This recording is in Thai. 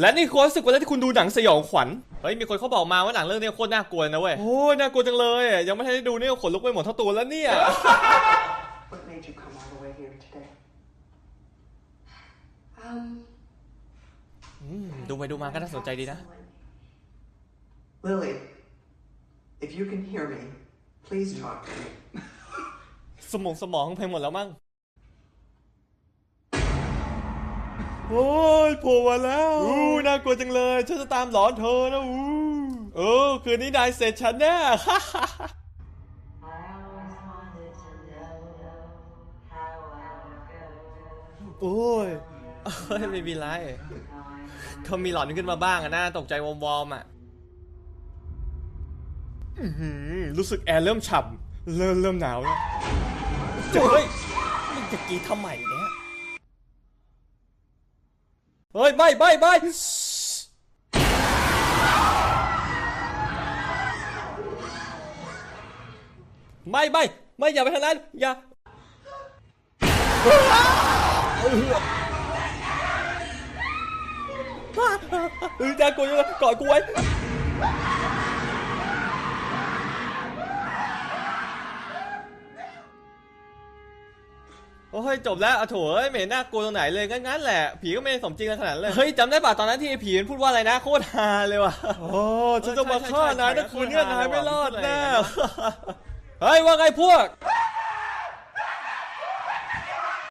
และนี่คือความรู้สึกเวลาที่คุณดูหนังสยองขวัญ เฮ้ยมีคนเขาบอกมาว่าหนังเรื่องนี้โคตรน่ากลัวนะเว้ย โอ้ยน่ากลัวจังเลยอะยังไม่ทันได้ดูนี่ก็ขนลุกไปหมดทั้งตัวแล้วเนี่ย What made you come all the way here today? Um, อืมดูไปดูมาก็น่าสนใจดีนะ Lily, if you can hear me, please talk to me. สมองสมองเพลงหมดแล้วมั้ง โอ้ยโผล่มาแล้วอู้น่ากลัวจังเลย ฉันจะตามหลอนเธอนะอู้เออคืนนี้นายเสร็จฉันแน่ I always wanted to know how I would go. โอ้ยเฮ้ยไม่มีไรเขามีหลอนขึ้นมาบ้างอะนะตกใจวอมวอมๆอะอื้อหือรู้สึกแอร์เริ่มฉ่ำเริ่มเริ่มหนาวแล้วเจ้าเฮ้ยมึงจะกรีดทำไมเนี่ย เฮ้ยไม่ไม่ไม่ไม่ไม่ไม่อย่าไปทางนั้นอย่าเออน่ากลัวจังเลยกอดกูไว้ โอ้ยจบแล้วอะโถเอ้ยไม่เห็นน่ากลัวตรงไหนเลยงั้นๆแหละผีก็ไม่ได้สมจริงขนาดนั้นเลยเฮ้ยจำได้ป่ะตอนนั้นที่ไอ้ผีมันพูดว่าอะไรนะโคตรฮาเลยว่ะโอ้ฉันจะมาฆ่านายนะคืนนี้นายไม่รอดแน่เฮ้ยว่าไงพวก